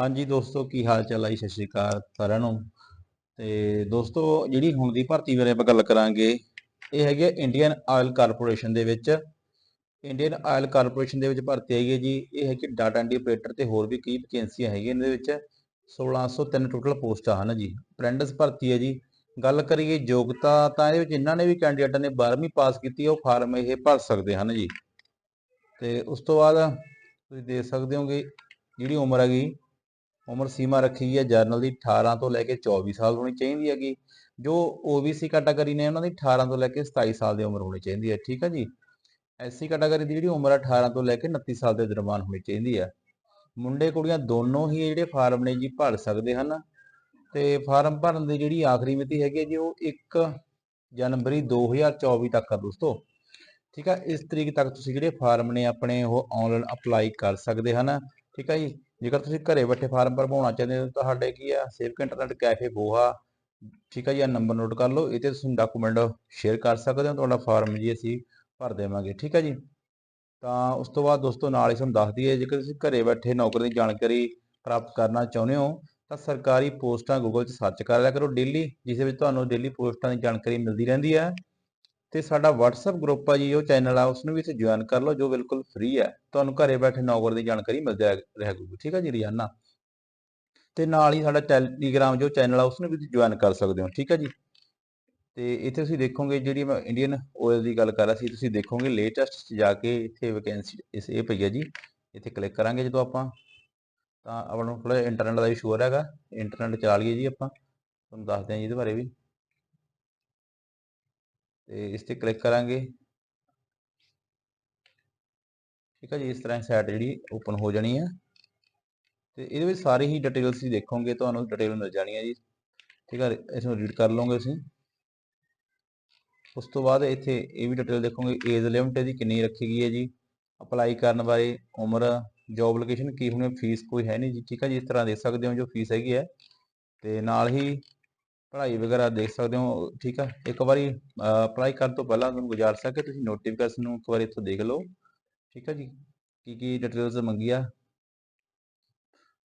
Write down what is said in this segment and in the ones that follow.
ਹਾਂਜੀ ਦੋਸਤੋ, ਕੀ ਹਾਲ ਚਾਲ ਹੈ ਜੀ? ਸਤਿ ਸ਼੍ਰੀ ਅਕਾਲ ਸਾਰਿਆਂ ਨੂੰ। ਤੇ ਦੋਸਤੋ, ਜਿਹੜੀ ਹੁਣ ਦੀ ਭਰਤੀ ਬਾਰੇ ਆਪਾਂ ਗੱਲ ਕਰਾਂਗੇ, ਇਹ ਹੈਗੀ ਇੰਡੀਅਨ ਆਇਲ ਕਾਰਪੋਰੇਸ਼ਨ ਦੇ ਵਿੱਚ। ਇੰਡੀਅਨ ਆਇਲ ਕਾਰਪੋਰੇਸ਼ਨ ਦੇ ਵਿੱਚ ਭਰਤੀ ਹੈਗੀ ਹੈ ਜੀ। ਇਹ ਹੈ ਕਿ ਡਾਟਾ ਐਂਟਰੀ ਆਪਰੇਟਰ ਤੇ ਹੋਰ ਵੀ ਕਈ ਵੈਕੈਂਸੀਆਂ ਹੈਗੀਆਂ ਇਹਨਾਂ ਦੇ ਵਿੱਚ 1603 ਟੋਟਲ ਪੋਸਟਾਂ ਹਨ ਜੀ? ਅਪ੍ਰੈਂਟਿਸ ਭਰਤੀ ਹੈ ਜੀ। ਗੱਲ ਕਰੀਏ ਯੋਗਤਾ, ਤਾਂ ਇਹਦੇ ਵਿੱਚ ਇਹਨਾਂ ਨੇ ਵੀ ਕੈਂਡੀਡੇਟਾਂ ਨੇ 12ਵੀਂ ਪਾਸ ਕੀਤੀ, ਉਹ ਫਾਰਮ ਇਹ ਭਰ ਸਕਦੇ ਹਨ ਜੀ? ਤੇ ਉਸ ਤੋਂ ਬਾਅਦ ਤੁਸੀਂ ਦੇਖ ਸਕਦੇ ਹੋਗੇ, ਜਿਹੜੀ ਉਮਰ ਹੈਗੀ ਉਮਰ ਸੀਮਾ ਰੱਖੀ ਗਈ ਹੈ, ਜਰਨਲ ਦੀ 18 ਤੋਂ ਲੈ ਕੇ 24 ਸਾਲ ਹੋਣੀ ਚਾਹੀਦੀ ਹੈਗੀ। ਜੋ OBC ਕੈਟਾਗਰੀ ਨੇ ਉਹਨਾਂ ਦੀ 18 ਤੋਂ ਲੈ ਕੇ 27 ਸਾਲ ਦੀ ਉਮਰ ਹੋਣੀ ਚਾਹੀਦੀ ਹੈ, ਠੀਕ ਹੈ ਜੀ? ਐਸਸੀ ਕੈਟਾਗਰੀ ਦੀ ਜਿਹੜੀ ਉਮਰ ਹੈ 18 ਤੋਂ ਲੈ ਕੇ 29 ਸਾਲ ਦੇ ਦਰਮਿਆਨ ਹੋਣੀ ਚਾਹੀਦੀ ਹੈ। ਮੁੰਡੇ ਕੁੜੀਆਂ ਦੋਨੋਂ ਹੀ ਜਿਹੜੇ ਫਾਰਮ ਨੇ ਜੀ, ਭਰ ਸਕਦੇ ਹਨ। ਤੇ ਫਾਰਮ ਭਰਨ ਦੀ ਜਿਹੜੀ ਆਖਰੀ ਮਿਤੀ ਹੈਗੀ ਹੈ ਜੀ, ਉਹ 1 ਜਨਵਰੀ 2024 ਤੱਕ ਆ ਦੋਸਤੋ। ਠੀਕ ਆ ਇਸ ਤਰੀਕ ਤੱਕ ਤੁਸੀਂ ਜਿਹੜੇ ਫਾਰਮ ਨੇ ਆਪਣੇ ਉਹ ਆਨਲਾਈਨ ਅਪਲਾਈ ਕਰ ਸਕਦੇ ਹਨ। ਠੀਕ ਹੈ ਜੀ? ਜੇਕਰ ਤੁਸੀਂ ਘਰੇ ਬੈਠੇ ਫਾਰਮ ਭਰਵਾਉਣਾ ਚਾਹੁੰਦੇ ਹੋ, ਤਾਂ ਸਾਡੇ ਕੀ ਆ ਸੇਵਕ ਇੰਟਰਨੈਟ ਕੈਫੇ ਗੋਹਾ, ਠੀਕ ਹੈ ਜੀ ਆ ਨੰਬਰ ਨੋਟ ਕਰ ਲਓ ਇਹ ਤੇ ਤੁਸੀਂ ਡਾਕੂਮੈਂਟ ਸ਼ੇਅਰ ਕਰ ਸਕਦੇ ਹੋ, ਤੁਹਾਡਾ ਫਾਰਮ ਜੀ ਅਸੀਂ ਭਰ ਦੇਵਾਂਗੇ, ਠੀਕ ਹੈ ਜੀ। ਤਾਂ ਉਸ ਤੋਂ ਬਾਅਦ ਦੋਸਤੋ ਨਾਲ ਹੀ ਤੁਹਾਨੂੰ ਦੱਸ ਦਈਏ, ਜੇਕਰ ਤੁਸੀਂ ਘਰੇ ਬੈਠੇ ਨੌਕਰੀ ਦੀ ਜਾਣਕਾਰੀ ਪ੍ਰਾਪਤ ਕਰਨਾ ਚਾਹੁੰਦੇ ਹੋ, ਤਾਂ ਸਰਕਾਰੀ ਪੋਸਟਾਂ ਗੂਗਲ 'ਚ ਸਰਚ ਕਰ ਲਿਆ ਕਰੋ ਡੇਲੀ ਜਿਸ ਵਿੱਚ ਤੁਹਾਨੂੰ ਡੇਲੀ ਪੋਸਟਾਂ ਦੀ ਜਾਣਕਾਰੀ ਮਿਲਦੀ ਰਹਿੰਦੀ ਹੈ। ਤੇ ਸਾਡਾ WhatsApp ਗਰੁੱਪ ਆ ਜੀ, ਉਹ ਚੈਨਲ ਆ ਉਸ ਨੂੰ ਵੀ ਇੱਥੇ ਜੁਆਇਨ ਕਰ ਲਓ, ਜੋ ਬਿਲਕੁਲ ਫ੍ਰੀ ਹੈ ਤੁਹਾਨੂੰ ਘਰੇ ਬੈਠੇ ਨੌਕਰੀ ਦੀ ਜਾਣਕਾਰੀ ਮਿਲ ਜਾ ਰਿਹਾ ਕਰੂਗੀ। ਠੀਕ ਹੈ ਜੀ ਰੋਜ਼ਾਨਾ ਤੇ ਨਾਲ ਹੀ ਸਾਡਾ ਟੈਲੀਗ੍ਰਾਮ ਜੋ ਚੈਨਲ ਆ ਉਸ ਨੂੰ ਵੀ ਤੁਸੀਂ ਜੁਆਇਨ ਕਰ ਸਕਦੇ ਹੋ। ਠੀਕ ਹੈ ਜੀ? ਤੇ ਇੱਥੇ ਤੁਸੀਂ ਦੇਖੋਗੇ, ਜਿਹੜੀ ਮੈਂ ਇੰਡੀਅਨ ਆਇਲ ਦੀ ਗੱਲ ਕਰ ਰਿਹਾ ਸੀ, ਤੁਸੀਂ ਦੇਖੋਗੇ ਲੇਟੈਸਟ 'ਚ ਜਾ ਕੇ ਇੱਥੇ ਵੈਕੈਂਸੀ ਇਸ, ਇਹ ਪਈ ਹੈ ਜੀ। ਇੱਥੇ ਕਲਿੱਕ ਕਰਾਂਗੇ ਜਦੋਂ ਆਪਾਂ। ਤਾਂ ਆਪਾਂ ਨੂੰ ਥੋੜਾ ਇੰਟਰਨੈਟ ਦਾ ਇਸ਼ੂ ਹੋ ਰਿਹਾ ਹੈਗਾ। ਇੰਟਰਨੈਟ ਚਲਾ ਲਈਏ ਜੀ ਆਪਾਂ। ਤੁਹਾਨੂੰ ਦੱਸਦੇ ਹਾਂ ਜੀ ਇਹਦੇ ਬਾਰੇ ਵੀ। ਤੇ ਇਸ ਤੇ ਕਲਿੱਕ ਕਰਾਂਗੇ। ਠੀਕ ਹੈ ਜੀ, ਇਸ ਤਰ੍ਹਾਂ ਸਾਈਟ ਜਿਹੜੀ ਓਪਨ ਹੋ ਜਾਣੀ ਹੈ ਤੇ ਇਹਦੇ ਵਿੱਚ ਸਾਰੀ ਹੀ ਡਿਟੇਲਸ ਤੁਸੀਂ ਦੇਖੋਗੇ, ਤੁਹਾਨੂੰ ਡਿਟੇਲ ਮਿਲ ਜਾਣੀ ਹੈ ਜੀ। ਠੀਕ ਹੈ ਇਸ ਨੂੰ ਰੀਡ ਕਰ ਲਓਗੇ ਤੁਸੀਂ। ਉਸ ਤੋਂ ਬਾਅਦ ਇੱਥੇ ਇਹ ਵੀ ਡਿਟੇਲ ਦੇਖੋਗੇ ਏਜ ਲਿਮਟ ਇਹਦੀ ਕਿੰਨੀ ਰੱਖੀ ਗਈ ਹੈ ਜੀ। ਅਪਲਾਈ ਕਰਨ ਬਾਰੇ ਉਮਰ ਜੌਬ ਲੋਕੇਸ਼ਨ ਕੀ ਹੋਣੀ ਫੀਸ ਕੋਈ ਹੈ ਨਹੀਂ ਜੀ। ਠੀਕ ਹੈ ਜੀ, ਇਸ ਤਰ੍ਹਾਂ ਦੇ ਸਕਦੇ ਹੋ ਜੋ ਫੀਸ ਹੈਗੀ ਹੈ ਤੇ ਨਾਲ ਹੀ ਪੜ੍ਹਾਈ ਵਗੈਰਾ ਦੇਖ ਸਕਦੇ ਹੋ, ਠੀਕ ਹੈ ਇੱਕ ਵਾਰੀ ਅਪਲਾਈ ਕਰਨ ਤੋਂ ਪਹਿਲਾਂ ਤੁਹਾਨੂੰ ਗੁਜ਼ਾਰਿਸ਼ ਹੈ ਕਿ ਤੁਸੀਂ ਨੋਟੀਫਿਕੇਸ਼ਨ ਨੂੰ ਇੱਕ ਵਾਰੀ ਇੱਥੋਂ ਦੇਖ ਲਓ, ਠੀਕ ਹੈ ਜੀ? ਕੀ ਕੀ ਡਿਟੇਲਸ ਮੰਗੀ ਆ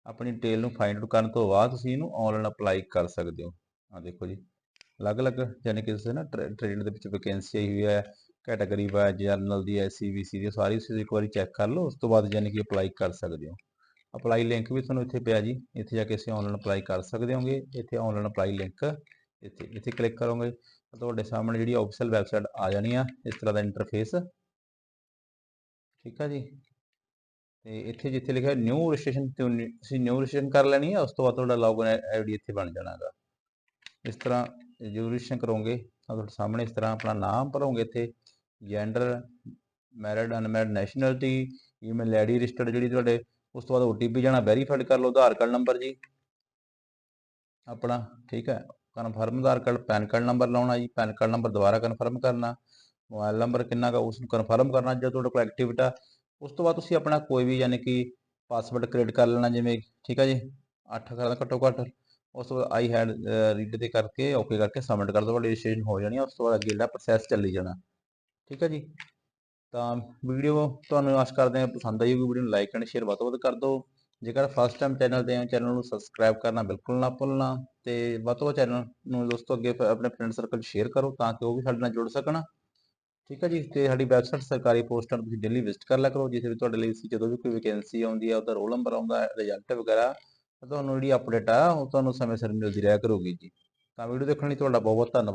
ਆਪਣੀ ਡਿਟੇਲ ਨੂੰ ਫਾਈਂਡ ਆਊਟ ਕਰਨ ਤੋਂ ਬਾਅਦ ਤੁਸੀਂ ਇਹਨੂੰ ਆਨਲਾਈਨ ਅਪਲਾਈ ਕਰ ਸਕਦੇ ਹੋ। ਆ ਦੇਖੋ ਜੀ, ਅਲੱਗ-ਅਲੱਗ ਯਾਨੀ ਕਿ ਤੁਸੀਂ ਨਾ ਟ੍ਰੇਡ ਦੇ ਵਿੱਚ ਵੈਕੈਂਸੀ ਆਈ ਹੋਈ ਹੈ ਕੈਟਾਗਰੀ ਵਾਈਜ਼ ਜਰਨਲ ਦੀ ਐਸਸੀਬੀਸੀ ਦੀ ਸਾਰੀ ਤੁਸੀਂ ਇੱਕ ਵਾਰੀ ਚੈੱਕ ਕਰ ਲਓ, ਉਸ ਤੋਂ ਬਾਅਦ ਯਾਨੀ ਕਿ ਅਪਲਾਈ ਕਰ ਸਕਦੇ ਹੋ। ਅਪਲਾਈ ਲਿੰਕ ਵੀ ਤੁਹਾਨੂੰ ਇੱਥੇ ਪਿਆ ਜੀ। ਇੱਥੇ ਜਾ ਕੇ ਅਸੀਂ ਆਨਲਾਈਨ ਅਪਲਾਈ ਕਰ ਸਕਦੇ ਹੋਗੇ। ਇੱਥੇ ਆਨਲਾਈਨ ਅਪਲਾਈ ਲਿੰਕ ਇੱਥੇ ਇੱਥੇ ਕਲਿੱਕ ਕਰੋਗੇ ਤੁਹਾਡੇ ਸਾਹਮਣੇ ਜਿਹੜੀ ਆਫੀਸ਼ੀਅਲ ਵੈਬਸਾਈਟ ਆ ਜਾਣੀ ਆ, ਇਸ ਤਰ੍ਹਾਂ ਦਾ ਇੰਟਰਫੇਸ ਠੀਕ ਆ ਜੀ। ਤੇ ਇੱਥੇ ਜਿੱਥੇ ਲਿਖਿਆ ਨਿਊ ਰਜਿਸਟ੍ਰੇਸ਼ਨ ਤੁਸੀਂ ਨਿਊ ਰਜਿਸਟ੍ਰੇਸ਼ਨ ਕਰ ਲੈਣੀ ਆ, ਉਸ ਤੋਂ ਬਾਅਦ ਤੁਹਾਡਾ ਲੌਗਇਨ ਆਈਡੀ ਇੱਥੇ ਬਣ ਜਾਣਾਗਾ ਇਸ ਤਰ੍ਹਾਂ ਜਦੋਂ ਰਜਿਸਟ੍ਰੇਸ਼ਨ ਕਰੋਗੇ ਤਾਂ ਤੁਹਾਡੇ ਸਾਹਮਣੇ ਇਸ ਤਰ੍ਹਾਂ ਆਪਣਾ ਨਾਮ ਭਰੋਗੇ ਇੱਥੇ। Gender married unmarried nationality email ID registered ਜਿਹੜੀ ਤੁਹਾਡੇ ਉਸ ਤੋਂ ਬਾਅਦ OTP ਜਾਣਾ ਵੈਰੀਫਾਈਡ ਕਰ ਲਓ, ਆਧਾਰ ਕਾਰਡ ਨੰਬਰ ਜੀ। ਆਪਣਾ, ਠੀਕ ਹੈ। Confirm Aadhaar card PAN card number ਲਾਉਣਾ ਜੀ। ਪੈਨ ਕਾਰਡ ਨੰਬਰ ਦੁਬਾਰਾ ਕਨਫਰਮ ਕਰਨਾ। ਮੋਬਾਈਲ ਨੰਬਰ ਕਿੰਨਾ ਗਾ ਉਸ ਨੂੰ ਕਨਫਰਮ ਕਰਨਾ, ਜੇ ਤੁਹਾਡੇ ਕੋਲ ਐਕਟਿਵ ਆ ਉਸ ਤੋਂ ਬਾਅਦ ਤੁਸੀਂ ਆਪਣਾ ਕੋਈ ਵੀ ਯਾਨੀ ਕਿ ਪਾਸਵਰਡ ਕ੍ਰੀਏਟ ਕਰ ਲੈਣਾ, ਜਿਵੇਂ, ਠੀਕ ਹੈ ਜੀ 8 ਅੱਖਰਾਂ ਦਾ ਘੱਟੋ ਘੱਟ। ਉਸ ਤੋਂ ਬਾਅਦ ਆਈ ਹੈਡ ਰੀਡ ਤੇ ਕਰਕੇ ਓਕੇ ਕਰਕੇ ਸਬਮਿਟ ਕਰ ਦਿਓ, ਤੁਹਾਡੀ ਰਜਿਸਟ੍ਰੇਸ਼ਨ ਹੋ ਜਾਣੀ ਹੈ। ਉਸ ਤੋਂ ਬਾਅਦ ਅੱਗੇ ਜਿਹੜਾ ਪ੍ਰੋਸੈਸ ਚੱਲੀ ਜਾਣਾ। ਠੀਕ ਹੈ ਜੀ। ਤਾਂ ਵੀਡੀਓ ਤੁਹਾਨੂੰ ਆਸ ਕਰਦੇ ਹਾਂ ਪਸੰਦ ਆਈ ਹੋਊਗੀ, ਵੀਡੀਓ ਨੂੰ ਲਾਈਕ ਐਂਡ ਸ਼ੇਅਰ ਵੱਧ ਤੋਂ ਵੱਧ ਕਰ ਦਿਓ। ਜੇਕਰ ਫਸਟ ਟਾਈਮ ਚੈਨਲ ਤੇ ਆਏ ਚੈਨਲ ਨੂੰ ਸਬਸਕ੍ਰਾਈਬ ਕਰਨਾ ਬਿਲਕੁਲ ਨਾ ਭੁੱਲਣਾ ਤੇ ਵੱਧ ਤੋਂ ਵੱਧ ਚੈਨਲ ਨੂੰ ਦੋਸਤੋ ਅੱਗੇ ਆਪਣੇ ਫਰੈਂਡ ਸਰਕਲ 'ਚ ਸ਼ੇਅਰ ਕਰੋ ਤਾਂ ਕਿ ਉਹ ਵੀ ਸਾਡੇ ਨਾਲ ਜੁੜ ਸਕਣ। ਠੀਕ ਹੈ ਜੀ, ਤੇ ਸਾਡੀ ਵੈਬਸਾਈਟ ਸਰਕਾਰੀ ਪੋਸਟਾਂ ਤੁਸੀਂ ਡੇਲੀ ਵਿਜ਼ਿਟ ਕਰ ਲਿਆ ਕਰੋ ਜਿਸ ਵਿੱਚ ਤੁਹਾਡੇ ਲਈ ਜਦੋਂ ਵੀ ਕੋਈ ਵੈਕੈਂਸੀ ਆਉਂਦੀ ਆ, ਉਹਦਾ ਰੋਲ ਨੰਬਰ ਆਉਂਦਾ ਰਿਜ਼ਲਟ ਵਗੈਰਾ ਤੁਹਾਨੂੰ ਜਿਹੜੀ ਅਪਡੇਟ ਆ, ਉਹ ਤੁਹਾਨੂੰ ਸਮੇਂ ਸਿਰ ਮਿਲਦੀ ਰਿਹਾ ਕਰੂਗੀ ਜੀ। ਤਾਂ ਵੀਡੀਓ ਦੇਖਣ ਲਈ ਤੁਹਾਡਾ ਬਹੁਤ ਬਹੁਤ ਧੰਨਵਾਦ।